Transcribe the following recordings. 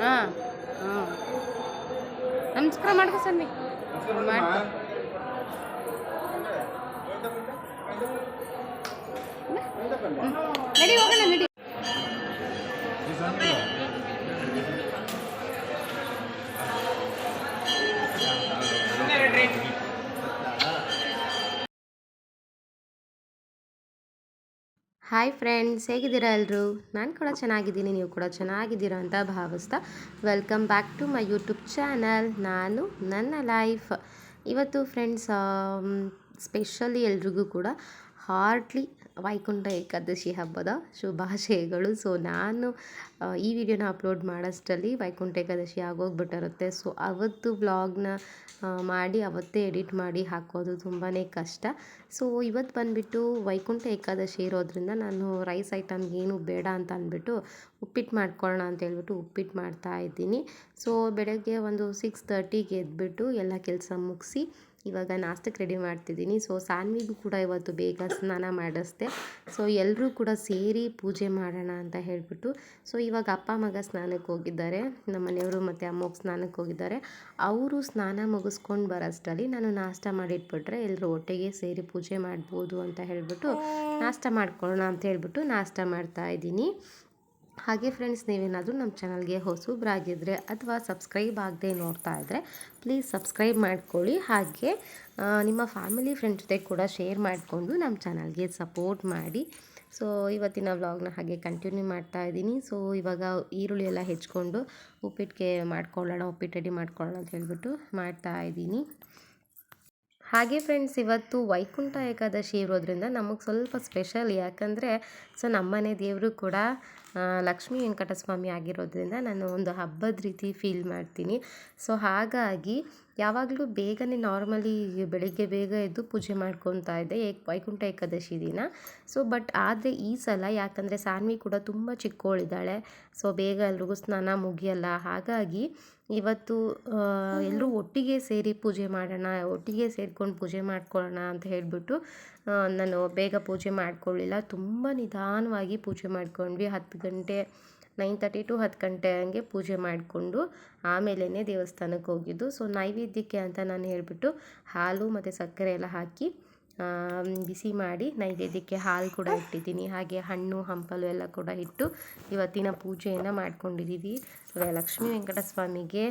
ಹಾಂ ಹಾಂ. ನಮಸ್ಕಾರ ಮಾಡ್ಕೊ ಸನ್ನಿ. ನಡಿ ಹೋಗೋಣ ನಡಿ. ಹಾಯ್ ಫ್ರೆಂಡ್ಸ್, ಹೇಗಿದ್ದೀರಾ ಎಲ್ಲರೂ ನಾನು ಕೂಡ ಚೆನ್ನಾಗಿದ್ದೀನಿ, ನೀವು ಕೂಡ ಚೆನ್ನಾಗಿದ್ದೀರಾ ಅಂತ ಭಾವಿಸ್ತಾ. Welcome back to my YouTube channel ನಾನು ನನ್ನ ಲೈಫ್ ಇವತ್ತು ಫ್ರೆಂಡ್ಸ್ ಸ್ಪೆಷಲಿ ಎಲ್ರಿಗೂ ಕೂಡ ಹಾರ್ಟ್ಲಿ ವೈಕುಂಠ ಏಕಾದಶಿ ಹಬ್ಬದ ಶುಭಾಶಯಗಳು. ಸೊ ನಾನು ಈ ವಿಡಿಯೋನ ಅಪ್ಲೋಡ್ ಮಾಡೋಷ್ಟರಲ್ಲಿ ವೈಕುಂಠ ಏಕಾದಶಿ ಆಗೋಗ್ಬಿಟ್ಟಿರುತ್ತೆ. ಸೊ ಅವತ್ತು ವ್ಲಾಗ್ನ ಮಾಡಿ ಅವತ್ತೇ ಎಡಿಟ್ ಮಾಡಿ ಹಾಕೋದು ತುಂಬಾ ಕಷ್ಟ. ಸೊ ಇವತ್ತು ಬಂದುಬಿಟ್ಟು ವೈಕುಂಠ ಏಕಾದಶಿ ಇರೋದ್ರಿಂದ ನಾನು ರೈಸ್ ಐಟಮ್ ಏನು ಬೇಡ ಅಂತ ಅಂದ್ಬಿಟ್ಟು ಉಪ್ಪಿಟ್ಟು ಮಾಡ್ಕೊಳ್ಳೋಣ ಅಂತ ಹೇಳ್ಬಿಟ್ಟು ಉಪ್ಪಿಟ್ಟು ಮಾಡ್ತಾ ಇದ್ದೀನಿ. ಸೊ ಬೆಳಗ್ಗೆ ಒಂದು ಸಿಕ್ಸ್ ತರ್ಟಿಗೆ ಎದ್ಬಿಟ್ಟು ಎಲ್ಲ ಕೆಲಸ ಮುಗಿಸಿ ಇವಾಗ ನಾಷ್ಟಕ್ಕೆ ರೆಡಿ ಮಾಡ್ತಿದ್ದೀನಿ. ಸೊ ಸಾನ್ವಿಗೂ ಕೂಡ ಇವತ್ತು ಬೇಗ ಸ್ನಾನ ಮಾಡಿಸ್ದೆ. ಸೊ ಎಲ್ಲರೂ ಕೂಡ ಸೇರಿ ಪೂಜೆ ಮಾಡೋಣ ಅಂತ ಹೇಳಿಬಿಟ್ಟು. ಸೊ ಇವಾಗ ಅಪ್ಪ, ಮಗ ಸ್ನಾನಕ್ಕೆ ಹೋಗಿದ್ದಾರೆ. ನಮ್ಮ ಮನೆಯವರು ಮತ್ತು ಅಮ್ಮಗೆ ಸ್ನಾನಕ್ಕೆ ಹೋಗಿದ್ದಾರೆ. ಅವರು ಸ್ನಾನ ಮುಗಿಸ್ಕೊಂಡು ಬರೋಷ್ಟರಲ್ಲಿ ನಾನು ನಾಷ್ಟ ಮಾಡಿಟ್ಬಿಟ್ರೆ ಎಲ್ಲರೂ ಒಟ್ಟಿಗೆ ಸೇರಿ ಪೂಜೆ ಮಾಡ್ಬೋದು ಅಂತ ಹೇಳಿಬಿಟ್ಟು ನಾಷ್ಟ ಮಾಡ್ಕೊಳ್ಳೋಣ ಅಂತ ಹೇಳ್ಬಿಟ್ಟು ನಾಷ್ಟ ಮಾಡ್ತಾ ಇದ್ದೀನಿ. ಹಾಗೆ ಫ್ರೆಂಡ್ಸ್ ನೀವೇನಾದರೂ ನಮ್ಮ ಚಾನಲ್ಗೆ ಹೊಸಬ್ರಾಗಿದ್ದರೆ ಅಥವಾ ಸಬ್ಸ್ಕ್ರೈಬ್ ಆಗದೆ ನೋಡ್ತಾ ಇದ್ದರೆ ಪ್ಲೀಸ್ ಸಬ್ಸ್ಕ್ರೈಬ್ ಮಾಡ್ಕೊಳ್ಳಿ. ಹಾಗೆ ನಿಮ್ಮ ಫ್ಯಾಮಿಲಿ ಫ್ರೆಂಡ್ ಜೊತೆ ಕೂಡ ಶೇರ್ ಮಾಡಿಕೊಂಡು ನಮ್ಮ ಚಾನಲ್ಗೆ ಸಪೋರ್ಟ್ ಮಾಡಿ. ಸೊ ಇವತ್ತಿನ ವ್ಲಾಗ್ನ ಹಾಗೆ ಕಂಟಿನ್ಯೂ ಮಾಡ್ತಾ ಇದ್ದೀನಿ. ಸೊ ಇವಾಗ ಈರುಳ್ಳಿ ಎಲ್ಲ ಹೆಚ್ಕೊಂಡು ಉಪ್ಪಿಟ್ಟಿಗೆ ಮಾಡ್ಕೊಳ್ಳೋಣ ಉಪ್ಪಿಟ್ಟು ರೆಡಿ ಮಾಡ್ಕೊಳ್ಳೋಣ ಅಂತ ಹೇಳ್ಬಿಟ್ಟು ಮಾಡ್ತಾ ಇದ್ದೀನಿ. ಹಾಗೆ ಫ್ರೆಂಡ್ಸ್ ಇವತ್ತು ವೈಕುಂಠ ಏಕಾದಶಿ ಇರೋದ್ರಿಂದ ನಮಗೆ ಸ್ವಲ್ಪ ಸ್ಪೆಷಲ್ ಯಾಕಂದರೆ ಸೊ ನಮ್ಮನೆ ದೇವರು ಕೂಡ ಲಕ್ಷ್ಮೀ ವೆಂಕಟಸ್ವಾಮಿ ಆಗಿರೋದ್ರಿಂದ ನಾನು ಒಂದು ಹಬ್ಬದ ರೀತಿ ಫೀಲ್ ಮಾಡ್ತೀನಿ. ಸೊ ಹಾಗಾಗಿ ಯಾವಾಗಲೂ ಬೇಗನೆ ನಾರ್ಮಲಿ ಬೆಳಿಗ್ಗೆ ಬೇಗ ಎದ್ದು ಪೂಜೆ ಮಾಡ್ಕೊತಾ ಇದ್ದೆ. ಏಕ್, ವೈಕುಂಠ ಏಕಾದಶಿ ದಿನ. ಸೊ ಬಟ್ ಆದರೆ ಈ ಸಲ ಯಾಕಂದರೆ ಸಾನ್ವಿ ಕೂಡ ತುಂಬ ಚಿಕ್ಕವಳಿದ್ದಾಳೆ ಸೊ ಬೇಗ ಎಲ್ರಿಗೂ ಸ್ನಾನ ಮುಗಿಯಲ್ಲ. ಹಾಗಾಗಿ ಇವತ್ತು ಎಲ್ಲರೂ ಒಟ್ಟಿಗೆ ಸೇರಿ ಪೂಜೆ ಮಾಡೋಣ, ಒಟ್ಟಿಗೆ ಸೇರ್ಕೊಂಡು ಪೂಜೆ ಮಾಡ್ಕೊಳ್ಳೋಣ ಅಂತ ಹೇಳಿಬಿಟ್ಟು ನಾನು ಬೇಗ ಪೂಜೆ ಮಾಡಿಕೊಳ್ಳಿಲ್ಲ. ತುಂಬ ನಿಧಾನವಾಗಿ ಪೂಜೆ ಮಾಡ್ಕೊಂಡ್ವಿ. ಹತ್ತು ಗಂಟೆ, ನೈನ್ ತರ್ಟಿ ಟು ಹತ್ತು ಗಂಟೆ ಹಂಗೆ ಪೂಜೆ ಮಾಡಿಕೊಂಡು ಆಮೇಲೆ ದೇವಸ್ಥಾನಕ್ಕೆ ಹೋಗಿದ್ದು. ಸೊ ನೈವೇದ್ಯಕ್ಕೆ ಅಂತ ನಾನು ಹೇಳಿಬಿಟ್ಟು ಹಾಲು ಮತ್ತು ಸಕ್ಕರೆ ಎಲ್ಲ ಹಾಕಿ ಬಿಸಿ ಮಾಡಿ ನೈವೇದ್ಯಕ್ಕೆ ಹಾಲು ಕೂಡ ಇಟ್ಟಿದ್ದೀನಿ. ಹಾಗೆ ಹಣ್ಣು, ಹಂಪಲು ಎಲ್ಲ ಕೂಡ ಇಟ್ಟು ಇವತ್ತಿನ ಪೂಜೆಯನ್ನು ಮಾಡ್ಕೊಂಡಿದ್ದೀವಿ. ಲಕ್ಷ್ಮೀ ವೆಂಕಟಸ್ವಾಮಿಗೆ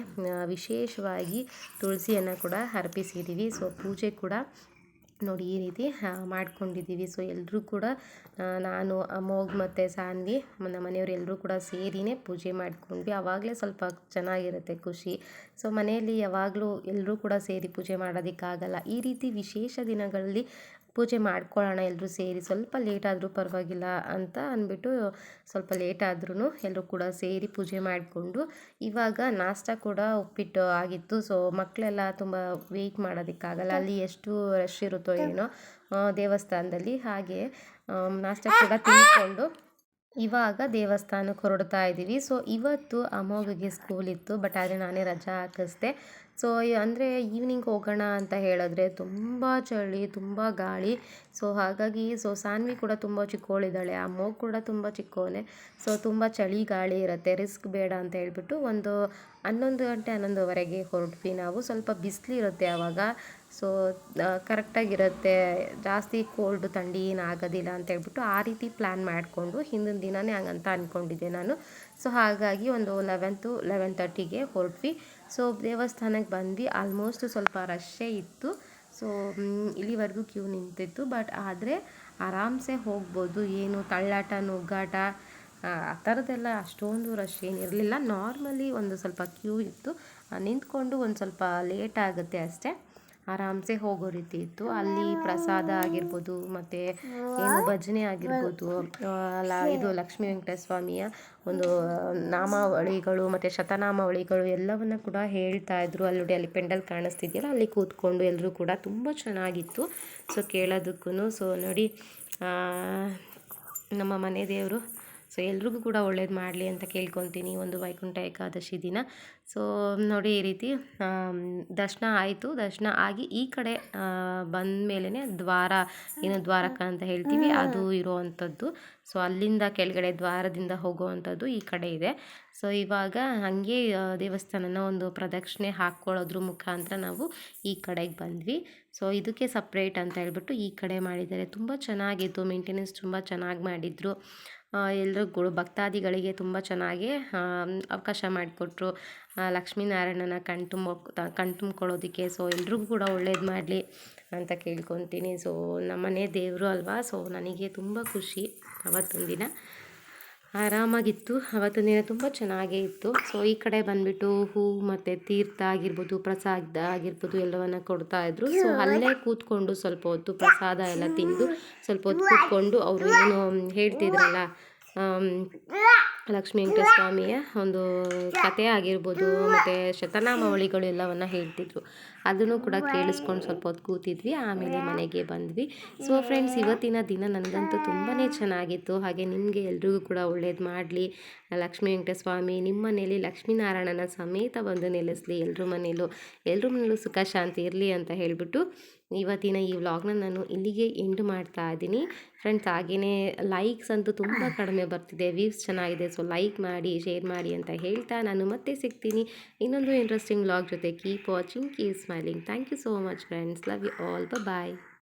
ವಿಶೇಷವಾಗಿ ತುಳಸಿಯನ್ನು ಕೂಡ ಅರ್ಪಿಸಿದ್ದೀವಿ. ಸೊ ಪೂಜೆ ಕೂಡ ನೋಡಿ ಈ ರೀತಿ ಮಾಡ್ಕೊಂಡಿದ್ದೀವಿ. ಸೊ ಎಲ್ಲರೂ ಕೂಡ ನಾನು ಅಮೋಗ್ ಮತ್ತು ಸಾನ್ವಿ ನಮ್ಮ ಮನೆಯವರು ಎಲ್ಲರೂ ಕೂಡ ಸೇರಿನೇ ಪೂಜೆ ಮಾಡ್ಕೊಂಡ್ವಿ. ಆವಾಗಲೇ ಸ್ವಲ್ಪ ಚೆನ್ನಾಗಿರುತ್ತೆ ಖುಷಿ. ಸೊ ಮನೆಯಲ್ಲಿ ಯಾವಾಗಲೂ ಎಲ್ಲರೂ ಕೂಡ ಸೇರಿ ಪೂಜೆ ಮಾಡೋದಕ್ಕಾಗಲ್ಲ. ಈ ರೀತಿ ವಿಶೇಷ ದಿನಗಳಲ್ಲಿ ಪೂಜೆ ಮಾಡ್ಕೊಳ್ಳೋಣ ಎಲ್ಲರೂ ಸೇರಿ. ಸ್ವಲ್ಪ ಲೇಟ್ ಆದರೂ ಪರವಾಗಿಲ್ಲ ಅಂತ ಅಂದ್ಬಿಟ್ಟು ಸ್ವಲ್ಪ ಲೇಟ್ ಆದ್ರೂ ಎಲ್ಲರೂ ಕೂಡ ಸೇರಿ ಪೂಜೆ ಮಾಡಿಕೊಂಡು ಇವಾಗ ನಾಷ್ಟ ಕೂಡ ಉಪ್ಪಿಟ್ಟು ಆಗಿತ್ತು. ಸೊ ಮಕ್ಕಳೆಲ್ಲ ತುಂಬ ವೆಯ್ಟ್ ಮಾಡೋದಕ್ಕಾಗಲ್ಲ. ಅಲ್ಲಿ ಎಷ್ಟು ರಶ್ ಇರುತ್ತೋ ಏನೋ ದೇವಸ್ಥಾನದಲ್ಲಿ. ಹಾಗೆ ನಾಷ್ಟ ಕೂಡ ತಿಂದ್ಕೊಂಡು ಇವಾಗ ದೇವಸ್ಥಾನಕ್ಕೆ ಹೊರಡ್ತಾ ಇದ್ದೀವಿ ಸೊ ಇವತ್ತು ಅಮೋಘಗೆ ಸ್ಕೂಲ್ ಇತ್ತು ಬಟ್ ಆದರೆ ನಾನೇ ರಜಾ ಹಾಕಿಸ್ದೆ. ಸೊ ಅಂದರೆ ಈವ್ನಿಂಗ್ ಹೋಗೋಣ ಅಂತ ಹೇಳಿದ್ರೆ ತುಂಬ ಚಳಿ, ತುಂಬ ಗಾಳಿ. ಸೊ, ಹಾಗಾಗಿ, ಸೊ ಸಾನ್ವಿ ಕೂಡ ತುಂಬ ಚಿಕ್ಕವ್ಳಿದ್ದಾಳೆ ಆ ಮೋಗ್ ಕೂಡ ತುಂಬ ಚಿಕ್ಕವನೇ ಸೊ, ತುಂಬ ಚಳಿ, ಗಾಳಿ ಇರುತ್ತೆ. ರಿಸ್ಕ್ ಬೇಡ ಅಂತ ಹೇಳಿಬಿಟ್ಟು ಒಂದು ಹನ್ನೊಂದು ಗಂಟೆ, ಹನ್ನೊಂದುವರೆಗೆ ಹೊರಟ್ವಿ ನಾವು. ಸ್ವಲ್ಪ ಬಿಸಿಲು ಇರುತ್ತೆ ಆವಾಗ ಸೊ ಕರೆಕ್ಟಾಗಿರುತ್ತೆ ಜಾಸ್ತಿ ಕೋಲ್ಡ್ ಥಂಡಿ ಏನು ಆಗೋದಿಲ್ಲ ಅಂತ ಹೇಳ್ಬಿಟ್ಟು ಆ ರೀತಿ ಪ್ಲ್ಯಾನ್ ಮಾಡಿಕೊಂಡು ಹಿಂದಿನ ದಿನವೇ ಹಂಗಂತ ಅಂದ್ಕೊಂಡಿದ್ದೆ ನಾನು. ಸೊ ಹಾಗಾಗಿ ಒಂದು ಲೆವೆಂತು ಲೆವೆನ್ ತರ್ಟಿಗೆ ಹೊರಟ್ವಿ. ಸೊ ದೇವಸ್ಥಾನಕ್ಕೆ ಬಂದ್ವಿ. ಆಲ್ಮೋಸ್ಟ್ ಸ್ವಲ್ಪ ರಶ್ಶೇ ಇತ್ತು. ಸೊ ಇಲ್ಲಿವರೆಗೂ ಕ್ಯೂ ನಿಂತಿತ್ತು. ಬಟ್ ಆದರೆ ಆರಾಮ್ಸೆ ಹೋಗ್ಬೋದು. ಏನು ತಳ್ಳಾಟ, ನುಗ್ಗಾಟ, ಆ ಥರದ್ದೆಲ್ಲ ಅಷ್ಟೊಂದು ರಶ್ ಏನಿರಲಿಲ್ಲ ನಾರ್ಮಲಿ ಒಂದು ಸ್ವಲ್ಪ ಕ್ಯೂ ಇತ್ತು. ನಿಂತ್ಕೊಂಡು ಒಂದು ಸ್ವಲ್ಪ ಲೇಟ್ ಆಗುತ್ತೆ ಅಷ್ಟೇ. ಆರಾಮ್ಸೆ ಹೋಗೋ ರೀತಿ ಇತ್ತು. ಅಲ್ಲಿ ಪ್ರಸಾದ ಆಗಿರ್ಬೋದು, ಮತ್ತು ಏನು ಭಜನೆ ಆಗಿರ್ಬೋದು ಅಲ್ಲ, ಇದು ಲಕ್ಷ್ಮೀ ವೆಂಕಟೇಶ್ವರ ಸ್ವಾಮಿಯ ಒಂದು ನಾಮಾವಳಿಗಳು, ಮತ್ತು ಶತನಾಮಾವಳಿಗಳು ಎಲ್ಲವನ್ನು ಕೂಡ ಹೇಳ್ತಾ ಇದ್ರು. ಅಲ್ಲಿ ಅಲ್ಲಿ ಪೆಂಡಲ್ ಕಾಣಿಸ್ತಿದೆಯಲ್ಲ, ಅಲ್ಲಿ ಕೂತ್ಕೊಂಡು ಎಲ್ಲರೂ ಕೂಡ ತುಂಬ ಚೆನ್ನಾಗಿತ್ತು. ಸೊ ಕೇಳೋದಕ್ಕೂ ಸೊ, ನೋಡಿ ನಮ್ಮ ಮನೆ ದೇವರು, ಸೊ, ಎಲ್ರಿಗೂ ಕೂಡ ಒಳ್ಳೇದು ಮಾಡಲಿ ಅಂತ ಕೇಳ್ಕೊತೀನಿ. ಒಂದು ವೈಕುಂಠ ಏಕಾದಶಿ ದಿನ. ಸೊ ನೋಡಿ ಈ ರೀತಿ ದರ್ಶನ ಆಯಿತು. ದರ್ಶನ ಆಗಿ ಈ ಕಡೆ ಬಂದ ಮೇಲೇ ದ್ವಾರ ಏನು ದ್ವಾರಕ ಅಂತ ಹೇಳ್ತೀವಿ ಅದು ಇರುವಂಥದ್ದು. ಸೊ ಅಲ್ಲಿಂದ ಕೆಳಗಡೆ ದ್ವಾರದಿಂದ ಹೋಗುವಂಥದ್ದು ಈ ಕಡೆ ಇದೆ. ಸೊ ಇವಾಗ ಹಾಗೆ ದೇವಸ್ಥಾನನ ಒಂದು ಪ್ರದಕ್ಷಿಣೆ ಹಾಕ್ಕೊಳ್ಳೋದ್ರ ಮುಖಾಂತರ ನಾವು ಈ ಕಡೆಗೆ ಬಂದ್ವಿ. ಸೊ ಇದಕ್ಕೆ ಸಪ್ರೇಟ್ ಅಂತ ಹೇಳ್ಬಿಟ್ಟು ಈ ಕಡೆ ಮಾಡಿದ್ದಾರೆ. ತುಂಬ ಚೆನ್ನಾಗಿತ್ತು. ಮೇಂಟೆನೆನ್ಸ್ ತುಂಬ ಚೆನ್ನಾಗಿ ಮಾಡಿದರು. ಎಲ್ರಿಗೂ ಭಕ್ತಾದಿಗಳಿಗೆ ತುಂಬ ಚೆನ್ನಾಗಿ ಅವಕಾಶ ಮಾಡಿಕೊಟ್ರು. ಲಕ್ಷ್ಮೀನಾರಾಯಣನ ಕಣ್ತುಂಬ ಕಣ್ತುಂಬ್ಕೊಳ್ಳೋದಕ್ಕೆ ಸೊ ಎಲ್ರಿಗೂ ಕೂಡ ಒಳ್ಳೇದು ಮಾಡಲಿ ಅಂತ ಕೇಳ್ಕೊತೀನಿ. ಸೊ ನಮ್ಮನೆ ದೇವರು ಅಲ್ವಾ? ಸೊ ನನಗೆ ತುಂಬ ಖುಷಿ ಅವತ್ತೊಂದು ದಿನ. ಆರಾಮಾಗಿತ್ತು. ಅವತ್ತೊಂದು ದಿನ ತುಂಬ ಚೆನ್ನಾಗೇ ಇತ್ತು. ಸೊ ಈ ಕಡೆ ಬಂದುಬಿಟ್ಟು ಹೂ ಮತ್ತು ತೀರ್ಥ ಆಗಿರ್ಬೋದು, ಪ್ರಸಾದ ಆಗಿರ್ಬೋದು ಎಲ್ಲವನ್ನ ಕೊಡ್ತಾ ಇದ್ರು. ಸೊ ಅಲ್ಲೇ ಕೂತ್ಕೊಂಡು ಸ್ವಲ್ಪ ಹೊತ್ತು ಪ್ರಸಾದ ಎಲ್ಲ ತಿಂದು ಸ್ವಲ್ಪ ಹೊತ್ತು ಕೂತ್ಕೊಂಡು ಅವರು ಏನು ಹೇಳ್ತಿದ್ರಲ್ಲ ಲಕ್ಷ್ಮೀ ವೆಂಕಟಸ್ವಾಮಿಯ ಸ್ವಾಮಿಯ ಒಂದು ಕತೆ ಆಗಿರ್ಬೋದು, ಮತ್ತು ಶತನಾಮಾವಳಿಗಳು ಎಲ್ಲವನ್ನು ಹೇಳ್ತಿದ್ರು. ಅದನ್ನು ಕೂಡ ಕೇಳಿಸ್ಕೊಂಡು ಸ್ವಲ್ಪ ಹೊತ್ತು ಕೂತಿದ್ವಿ, ಆಮೇಲೆ ಮನೆಗೆ ಬಂದ್ವಿ. ಸೊ ಫ್ರೆಂಡ್ಸ್ ಇವತ್ತಿನ ದಿನ ನನಗಂತೂ ತುಂಬಾ ಚೆನ್ನಾಗಿತ್ತು. ಹಾಗೆ ನಿಮಗೆ ಎಲ್ರಿಗೂ ಕೂಡ ಒಳ್ಳೇದು ಮಾಡಲಿ. ಲಕ್ಷ್ಮೀ ವೆಂಕಟೇಶ ಸ್ವಾಮಿ ನಿಮ್ಮ ಮನೇಲಿ ಲಕ್ಷ್ಮೀನಾರಾಯಣನ ಸಮೇತ ಬಂದು ನೆಲೆಸಲಿ. ಎಲ್ಲರ ಮನೇಲೂ ಎಲ್ಲರ ಮನೇಲೂ ಸುಖ, ಶಾಂತಿ ಇರಲಿ ಅಂತ ಹೇಳಿಬಿಟ್ಟು ಇವತ್ತಿನ ಈ ವ್ಲಾಗ್ನ ನಾನು ಇಲ್ಲಿಗೆ ಎಂಡ್ ಮಾಡ್ತಾ ಇದ್ದೀನಿ. ಫ್ರೆಂಡ್ಸ್ ಹಾಗೆಯೇ ಲೈಕ್ಸ್ ಅಂತೂ ತುಂಬ ಕಡಿಮೆ ಬರ್ತಿದೆ. ವ್ಯೂಸ್ ಚೆನ್ನಾಗಿದೆ. ಸೊ ಲೈಕ್ ಮಾಡಿ ಶೇರ್ ಮಾಡಿ ಅಂತ ಹೇಳ್ತಾ ನಾನು ಮತ್ತೆ ಸಿಗ್ತೀನಿ. ಇನ್ನೊಂದು ಇಂಟ್ರೆಸ್ಟಿಂಗ್ ವ್ಲಾಗ್ ಜೊತೆ. Keep watching keep smiling thank you so much friends love you all bye